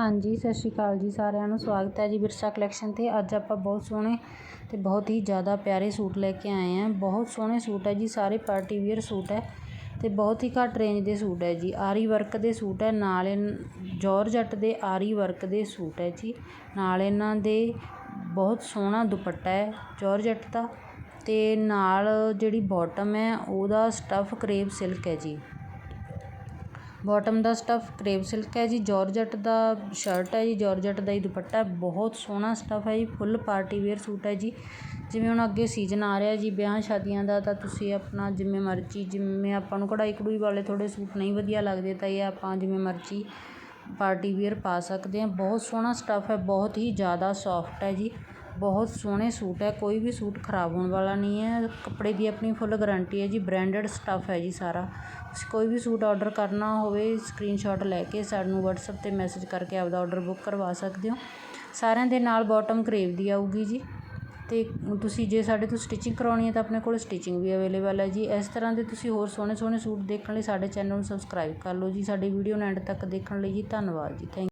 ਹਾਂਜੀ, ਸਤਿ ਸ਼੍ਰੀ ਅਕਾਲ ਜੀ ਸਾਰਿਆਂ ਨੂੰ। ਸਵਾਗਤ ਹੈ ਜੀ ਵਿਰਸਾ ਕਲੈਕਸ਼ਨ 'ਤੇ। ਅੱਜ ਆਪਾਂ ਬਹੁਤ ਸੋਹਣੇ ਤੇ ਬਹੁਤ ਹੀ ਜ਼ਿਆਦਾ ਪਿਆਰੇ ਸੂਟ ਲੈ ਕੇ ਆਏ ਹਾਂ। ਬਹੁਤ ਸੋਹਣੇ ਸੂਟ ਹੈ ਜੀ, ਸਾਰੇ ਪਾਰਟੀ ਵੇਅਰ ਸੂਟ ਹੈ ਤੇ ਬਹੁਤ ਹੀ ਘੱਟ ਰੇਂਜ ਦੇ ਸੂਟ ਹੈ ਜੀ। ਆਰੀ ਵਰਕ ਦੇ ਸੂਟ ਹੈ, ਨਾਲ ਜੌਰਜੱਟ ਦੇ ਆਰੀ ਵਰਕ ਦੇ ਸੂਟ ਹੈ ਜੀ। ਨਾਲ ਇਹਨਾਂ ਦੇ ਬਹੁਤ ਸੋਹਣਾ ਦੁਪੱਟਾ ਹੈ ਜੌਰਜੱਟ ਦਾ ਤੇ ਨਾਲ ਜਿਹੜੀ ਬਾਟਮ ਹੈ, ਉਹਦਾ ਸਟਫ ਕਰੇਪ ਸਿਲਕ ਹੈ ਜੀ। ਬੋਟਮ ਦਾ ਸਟੱਫ ਕਰੇਪ ਸਿਲਕ ਹੈ ਜੀ ਜੌਰਜੱਟ ਦਾ ਸ਼ਰਟ ਹੈ ਜੀ ਜੌਰਜੱਟ ਦਾ ਹੀ ਦੁਪੱਟਾ ਬਹੁਤ ਸੋਹਣਾ ਸਟੱਫ ਹੈ ਜੀ ਫੁੱਲ ਪਾਰਟੀ ਵੇਅਰ ਸੂਟ ਹੈ ਜੀ। ਜਿਵੇਂ ਹੁਣ ਅੱਗੇ ਸੀਜ਼ਨ ਆ ਰਿਹਾ ਜੀ, ਵਿਆਹ ਸ਼ਾਦੀਆਂ ਦਾ, ਤਾਂ ਤੁਸੀਂ ਆਪਣਾ ਜਿਵੇਂ ਮਰਜ਼ੀ, ਜਿਵੇਂ ਆਪਾਂ ਨੂੰ ਕਢਾਈ ਕਢੂਈ ਵਾਲੇ ਥੋੜ੍ਹੇ ਸੂਟ ਨਹੀਂ ਵਧੀਆ ਲੱਗਦੇ, ਤਾਂ ਇਹ ਆਪਾਂ ਜਿਵੇਂ ਮਰਜ਼ੀ ਪਾਰਟੀ ਵੇਅਰ ਪਾ ਸਕਦੇ ਹਾਂ। ਬਹੁਤ ਸੋਹਣਾ ਸਟੱਫ ਹੈ, ਬਹੁਤ ਹੀ ਜ਼ਿਆਦਾ ਸੌਫਟ ਹੈ ਜੀ। ਬਹੁਤ ਸੋਹਣੇ ਸੂਟ ਹੈ, ਕੋਈ ਵੀ ਸੂਟ ਖਰਾਬ ਹੋਣ ਵਾਲਾ ਨਹੀਂ ਹੈ। ਕੱਪੜੇ ਦੀ ਆਪਣੀ ਫੁੱਲ ਗਰੰਟੀ ਹੈ ਜੀ ਬ੍ਰਾਂਡਡ ਸਟੱਫ ਹੈ ਜੀ ਸਾਰਾ। ਤੁਸੀਂ ਕੋਈ ਵੀ ਸੂਟ ਔਡਰ ਕਰਨਾ ਹੋਵੇ ਸਕਰੀਨਸ਼ਾਟ ਲੈ ਕੇ ਸਾਨੂੰ ਵਟਸਐਪ ਤੇ ਮੈਸੇਜ ਕਰਕੇ ਆਪਦਾ ਔਡਰ ਬੁੱਕ ਕਰਵਾ ਸਕਦੇ ਹੋ। ਸਾਰਿਆਂ ਦੇ ਨਾਲ ਬੋਟਮ ਕਰੇਵ ਦੀ ਆਊਗੀ ਜੀ। ਅਤੇ ਤੁਸੀਂ ਜੇ ਸਾਡੇ ਤੋਂ ਸਟਿਚਿੰਗ ਕਰਾਉਣੀ ਹੈ ਤਾਂ ਆਪਣੇ ਕੋਲ ਸਟਿਚਿੰਗ ਵੀ ਅਵੇਲੇਬਲ ਹੈ ਜੀ। ਇਸ ਤਰ੍ਹਾਂ ਦੇ ਤੁਸੀਂ ਹੋਰ ਸੋਹਣੇ ਸੋਹਣੇ ਸੂਟ ਦੇਖਣ ਲਈ ਸਾਡੇ ਚੈਨਲ ਨੂੰ ਸਬਸਕ੍ਰਾਈਬ ਕਰ ਲਓ ਜੀ। ਸਾਡੀ ਵੀਡੀਓ ਨੂੰ ਐਂਡ ਤੱਕ ਦੇਖਣ ਲਈ ਜੀ, ਧੰਨਵਾਦ ਜੀ। ਥੈਂਕ